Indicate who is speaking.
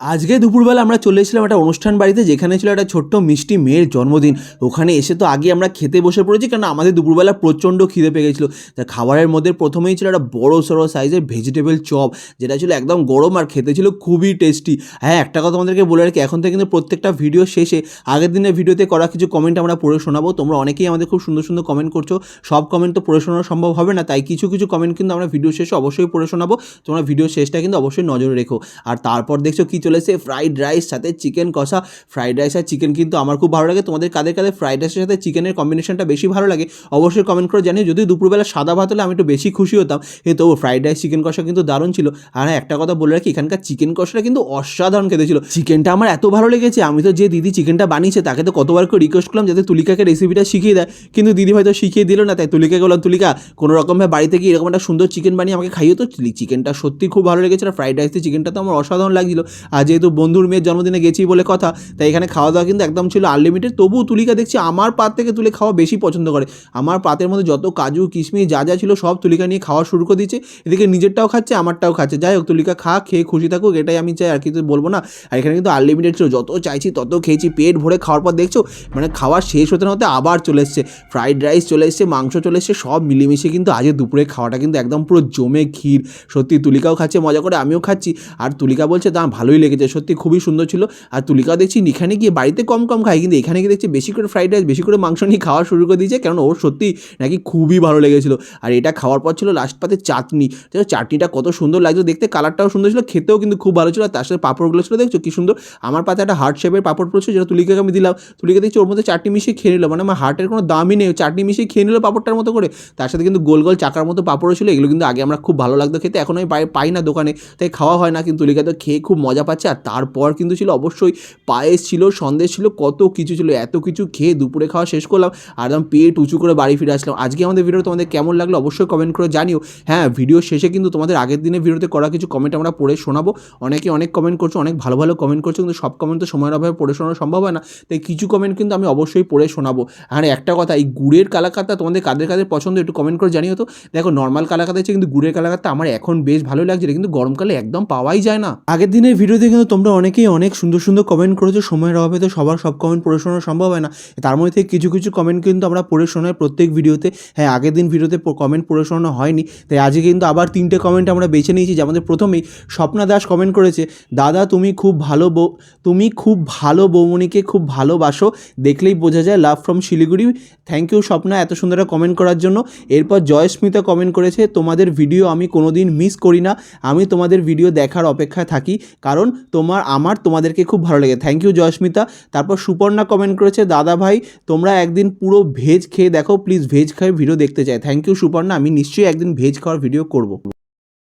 Speaker 1: আজকে দুপুরবেলা আমরা চলে এসেছিলাম একটা অনুষ্ঠান বাড়িতে, যেখানে ছিল একটা ছোট্ট মিষ্টি মেয়ের জন্মদিন। ওখানে এসে তো আগে আমরা খেতে বসে পড়েছি কারণ আমাদের দুপুরবেলা প্রচণ্ড খিদে পেয়ে গেছিল। তা খাবারের মধ্যে প্রথমেই ছিল একটা বড় সড়ো সাইজের ভেজিটেবল চপ যেটা ছিল একদম গরম আর খেতে ছিল খুবই টেস্টি হ্যাঁ একটা কথা আমাদেরকে বলে রাখি, এখন থেকে কিন্তু প্রত্যেকটা ভিডিও শেষে, আগের দিনের ভিডিওতে করা কিছু কমেন্ট আমরা পড়ে শোনাবো। তোমরা অনেকেই আমাদের খুব সুন্দর সুন্দর কমেন্ট করছ। সব কমেন্ট তো পড়ে শোনানো সম্ভব হবে না, তাই কিছু কিছু কমেন্ট কিন্তু আমরা ভিডিও শেষে অবশ্যই পড়ে শোনাবো। তোমরা ভিডিও শেষটা কিন্তু অবশ্যই নজরে রেখো। আর তারপর দেখছ কি চলেছে ফ্রাইড রাইস সাথে চিকেন কষা। ফ্রাইড রাইস আর চিকেন কিন্তু আমার খুব ভালো লাগে। তোমাদের কাদের কাদের ফ্রাইড রাইসের সাথে চিকেনের কম্বিনেশনটা বেশি ভালো লাগে, অবশ্যই কমেন্ট করে জানিও। যদি দুপুরবেলা সাদা ভাত হলে আমি একটু বেশি খুশি হতাম। তবু ফ্রাইড রাইস চিকেন কষা কিন্তু দারুণ ছিল। আর হ্যাঁ একটা কথা বলে রাখি, এখানকার চিকেন কষাটা কিন্তু অসাধারণ খেতে ছিল। চিকেনটা আমার এত ভালো লেগেছে, আমি তো যে দিদি চিকেনটা বানিয়েছে, তাকে তো কতবার করে রিকোয়েস্ট করলাম যাতে তুলিকাকে রেসিপিটা শিখিয়ে দেয়। কিন্তু দিদি হয়তো শিখিয়ে দিল না, তাই তুলিকাকে বললাম, তুলিকা, কোনো রকমভাবে বাড়িতে গিয়ে এরকম একটা সুন্দর চিকেন বানিয়ে আমাকে খাইয়ে তো চিকেনটা সত্যি খুব ভালো লেগেছে আর ফ্রাইড রাইস চিকেনটা তো আমার অসাধারণ লাগছিল। আর যেহেতু বন্ধুর মেয়ের জন্মদিনে গেছি বলে কথা, তাই এখানে খাওয়া দাওয়া কিন্তু একদম ছিল আনলিমিটেড তবুও তুলিকা দেখছি আমার পাত থেকে তুলে খাওয়া বেশি পছন্দ করে। আমার পাতের মধ্যে যত কাজু, কিশমিশ যা যা ছিল সব তুলিকা নিয়ে খাওয়া শুরু করে দিচ্ছে এদিকে নিজেরটাও খাচ্ছে, আমারটাও খাচ্ছে। যাই হোক, তুলিকা খা, খেয়ে খুশি থাকুক, এটাই আমি চাই, আর কিছু বলব না। আর এখানে কিন্তু আনলিমিটেড ছিল, যত চাইছি তত খেয়েছি। পেট ভরে খাওয়ার পর দেখছ মানে খাওয়া শেষ হতে না হতে আবার চলে এসছে। ফ্রাইড রাইস চলে এসছে, মাংস চলে এসছে, সব মিলেমিশে কিন্তু আজকে দুপুরে খাওয়াটা কিন্তু একদম পুরো জমে ক্ষীর। সত্যি তুলিকাও খাচ্ছে, মজা করে আমিও খাচ্ছি। আর তুলিকা বলছে দাম ভালোই লেগেছে সত্যি খুবই সুন্দর ছিল। আর তুলিকা দেখছি এখানে গিয়ে বাড়িতে কম কম খায়, কিন্তু এখানে গিয়ে দেখছি বেশি করে ফ্রাইড রাইস, বেশি করে মাংস নিয়ে খাওয়া শুরু করে দিয়েছে। কারণ ওর সত্যি নাকি খুবই ভালো লেগেছিল। আর এটা খাওয়ার পর ছিল লাস্ট পাতে চাটনি। চাটনিটা কত সুন্দর লাগছে দেখতে, কালারটাও সুন্দর ছিল, খেতেও কিন্তু খুব ভালো ছিল। আর তার সাথে পাঁপড়গুলো ছিল, দেখছ কি সুন্দর? আমার পাতে একটা হার্ট শেপের পাঁপড় পড়েছিল, যেটা তুলিকাকে আমি দিলাম। তুলিকা দেখছি ওর মধ্যে চাটনি মিশিয়ে খেয়ে নিল। মানে আমার হার্টের কোনো দামই নেই। চাটনি মিশিয়ে খেয়ে নিল পাঁপড়টার মতো করে। তার সাথে কিন্তু গোল গোল চাকার মতো পাঁপড়ও ছিল। এগুলো কিন্তু আগে আমরা খুব ভালো লাগতো খেতে। এখন আমি পাই- না দোকানে। তাই খাওয়া হয় না, কিন্তু তুলিকা তো খেয়ে খুব মজা আর তারপর কিন্তু ছিল অবশ্যই পায়েস ছিল, সন্দেশ ছিল, কত কিছু ছিল, এত কিছু খেয়ে দুপুরে খাওয়া শেষ করলাম আর একদম পেট উঁচু করে বাড়ি ফিরে আসলাম। আজকে আমাদের ভিডিও তোমাদের কেমন লাগল অবশ্যই কমেন্ট করে জানিও। হ্যাঁ ভিডিও শেষে কিন্তু তোমাদের আগের দিনের ভিডিওতে করা কিছু কমেন্ট আমরা পড়ে শোনাবো। অনেকে অনেক কমেন্ট করছ, অনেক ভালো ভালো কমেন্ট করছ, কিন্তু সব কমেন্ট তো সময়ের অভাবে পড়ে শোনানো সম্ভব হয় না। তাই কিছু কমেন্ট কিন্তু আমি অবশ্যই পড়ে শোনাবো। আর একটা কথা, এই গুড়ের কালাকাতটা তোমাদের কাদের কাদের পছন্দ একটু কমেন্ট করে জানিও তো। দেখো নর্মাল কালাকাতা কিন্তু গুড়ের কালাকাতটা আমার এখন বেশ ভালো লাগছে, কিন্তু গরমকালে একদম পাওয়াই যায় না। আগের দিনের ভিডিওতে কিন্তু তোমরা অনেকেই অনেক সুন্দর সুন্দর কমেন্ট করেছ সময়ের অভাবে তো সবার সব কমেন্ট পড়ে শোনা সম্ভব হয় না। তার মধ্যে কিছু কিছু কমেন্ট কিন্তু আমরা পড়ে শোনাই প্রত্যেক ভিডিওতে। হ্যাঁ আগের দিন ভিডিওতে কমেন্ট পড়ে শোনানো হয়নি। তাই আজকে কিন্তু আবার তিনটে কমেন্ট আমরা বেছে নিয়েছি। যে আমাদের প্রথমেই স্বপ্না দাস কমেন্ট করেছে, দাদা, তুমি খুব ভালো বউ তুমি খুব ভালো বৌমণিকে খুব ভালোবাসো। দেখলেই বোঝা যায় love from Siliguri. Thank you Swapna, এত সুন্দর কমেন্ট করার জন্য। এরপর জয়স্মিতা কমেন্ট করেছে, তোমাদের ভিডিও আমি কোনোদিন মিস করি না। আমি তোমাদের ভিডিও দেখার অপেক্ষায় থাকি। কারণ তোমার, আমার, তোমাদেরকে খুব ভালো লাগে। Thank you Joysmita. তারপর সুপর্ণা কমেন্ট করেছে, দাদা ভাই, তোমরা একদিন পুরো ভেজ খেয়ে দেখো প্লিজ ভেজ খাওয়ার ভিডিও দেখতে চাই। Thank you Suparna. আমি নিশ্চয়ই একদিন ভেজ খাওয়ার ভিডিও করব।